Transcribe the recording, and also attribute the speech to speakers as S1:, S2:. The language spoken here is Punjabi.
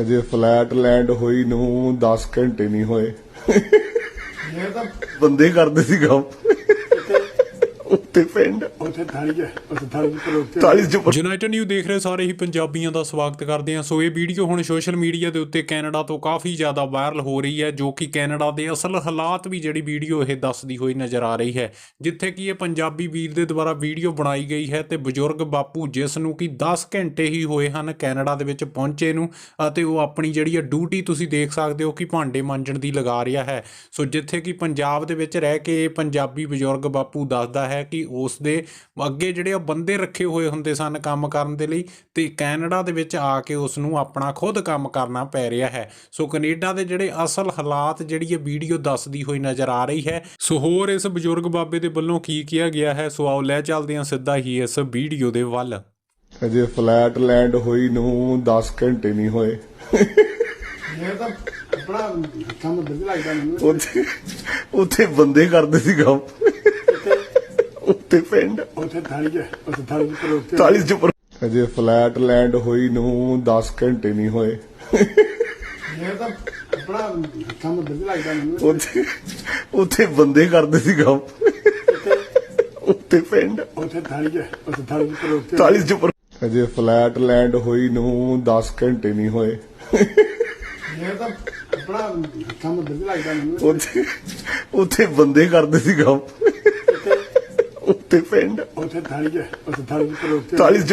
S1: ਅਜੇ ਫਲੈਟ ਲੈਂਡ ਹੋਈ ਨੂੰ 10 ਘੰਟੇ ਨਹੀਂ ਹੋਏ।
S2: ਇਹ ਤਾਂ
S1: ਬੰਦੇ ਕਰਦੇ ਸੀ ਕੰਮ। ਉੱਤੇ ਪਿੰਡ।
S2: ਉੱਥੇ ਥਾਲੀ ਹੈ ਥਾਲੀ ਉੱਤੇ
S1: 40 ਚ
S3: ਯੂਨਾਈਟਿਡ ਨਿਊ ਦੇਖ ਰਹੇ ਸਾਰੇ ਹੀ ਪੰਜਾਬੀਆਂ ਦਾ ਸਵਾਗਤ ਕਰਦੇ ਹਾਂ। ਸੋ ਇਹ ਵੀਡੀਓ ਹੁਣ ਸੋਸ਼ਲ ਮੀਡੀਆ ਦੇ ਉੱਤੇ ਕੈਨੇਡਾ ਤੋਂ ਕਾਫੀ ਜ਼ਿਆਦਾ ਵਾਇਰਲ ਹੋ ਰਹੀ ਹੈ ਜੋ ਕਿ ਕੈਨੇਡਾ ਦੇ ਅਸਲ ਹਾਲਾਤ ਵੀ ਜਿਹੜੀ ਵੀਡੀਓ ਇਹ ਦੱਸਦੀ ਹੋਈ ਨਜ਼ਰ ਆ ਰਹੀ ਹੈ। ਜਿੱਥੇ ਕਿ ਇਹ ਪੰਜਾਬੀ ਵੀਰ ਦੇ ਦੁਆਰਾ ਵੀਡੀਓ ਬਣਾਈ ਗਈ ਹੈ ਤੇ ਬਜ਼ੁਰਗ ਬਾਪੂ ਜਿਸ ਨੂੰ ਕਿ 10 ਘੰਟੇ ਹੀ ਹੋਏ ਹਨ ਕੈਨੇਡਾ ਦੇ ਵਿੱਚ ਪਹੁੰਚੇ ਨੂੰ ਅਤੇ ਉਹ ਆਪਣੀ ਜਿਹੜੀ ਹੈ ਡਿਊਟੀ ਤੁਸੀਂ ਦੇਖ ਸਕਦੇ ਹੋ ਕਿ ਭਾਂਡੇ ਮਾਂਜਣ ਦੀ ਲਗਾ ਰਿਹਾ ਹੈ। ਸੋ ਜਿੱਥੇ ਕਿ ਪੰਜਾਬ ਦੇ ਵਿੱਚ ਰਹਿ ਕੇ ਇਹ ਪੰਜਾਬੀ ਬਜ਼ੁਰਗ ਬਾਪੂ ਦੱਸਦਾ ਹੈ ਕਿ ਉਸ ਦੇ ਅੱਗੇ ਜਿਹੜੇ ਆ ਬੰਦੇ ਰੱਖੇ ਹੋਏ ਹੁੰਦੇ ਸਨ ਕੰਮ ਕਰਨ ਦੇ ਲਈ ਤੇ ਕੈਨੇਡਾ ਦੇ ਵਿੱਚ ਆ ਕੇ ਉਸ ਨੂੰ ਆਪਣਾ ਖੁਦ ਕੰਮ ਕਰਨਾ ਪੈ ਰਿਹਾ ਹੈ। ਸੋ ਕੈਨੇਡਾ ਦੇ ਜਿਹੜੇ ਅਸਲ ਹਾਲਾਤ ਜਿਹੜੀ ਇਹ ਵੀਡੀਓ ਦੱਸਦੀ ਹੋਈ ਨਜ਼ਰ ਆ ਰਹੀ ਹੈ ਸੋ ਹੋਰ ਇਸ ਬਜ਼ੁਰਗ ਬਾਬੇ ਦੇ ਵੱਲੋਂ ਕੀ ਕਿਹਾ ਗਿਆ ਹੈ ਸੋ ਆਓ ਲੈ ਚੱਲਦੇ ਹਾਂ ਸਿੱਧਾ ਹੀ ਇਸ ਵੀਡੀਓ ਦੇ ਵੱਲ।
S1: ਅਜੇ ਫਲੈਟ ਲੈਂਡ ਹੋਈ ਨੂੰ 10 ਘੰਟੇ ਨਹੀਂ ਹੋਏ।
S2: ਇਹ ਤਾਂ ਆਪਣਾ ਕੰਮ ਦਿਲ ਲੱਗਦਾ ਮੈਨੂੰ।
S1: ਉੱਥੇ ਉੱਥੇ ਬੰਦੇ ਕਰਦੇ ਸੀ ਕੰਮ। ਉੱਤੇ ਪਿੰਡ।
S2: ਉੱਥੇ ਥਾਲੀ ਹੈ ਉੱਥੇ ਥਾਲੀ ਪਰ ਉੱਤੇ
S1: 40 ਚ ਅਜੇ ਫਲੈਟ ਲੈਂਡ ਹੋਈ ਨੂੰ 10 ਘੰਟੇ ਨਹੀਂ ਹੋਏ।
S2: ਇਹ ਤਾਂ ਆਪਣਾ ਕੰਮ ਦਿਲ ਲੱਗਦਾ ਮੈਨੂੰ।
S1: ਉੱਥੇ ਉੱਥੇ ਬੰਦੇ ਕਰਦੇ ਸੀ ਕੰਮ। ਉੱਤੇ ਪਿੰਡ।
S2: ਉੱਥੇ ਥਾਲੀ ਹੈ ਉੱਥੇ ਥਾਲੀ ਪਰ ਉੱਤੇ
S1: 40 ਚ ਅਜੇ ਫਲੈਟ ਲੈਂਡ ਹੋਈ ਨੂੰ 10 ਘੰਟੇ ਨਹੀਂ ਹੋਏ।
S2: ਇਹ ਤਾਂ ਆਪਣਾ ਕੰਮ ਦਿਲ ਲੱਗਦਾ ਮੈਨੂੰ।
S1: ਉੱਥੇ ਉੱਥੇ ਬੰਦੇ ਕਰਦੇ ਸੀ ਕੰਮ। ਉੱਤੇ ਪਿੰਡ।
S2: ਉੱਥੇ ਥਾਲੀ ਹੈ ਉੱਥੇ ਥਾਲੀ ਪਰ ਉੱਤੇ
S1: 40 ਚ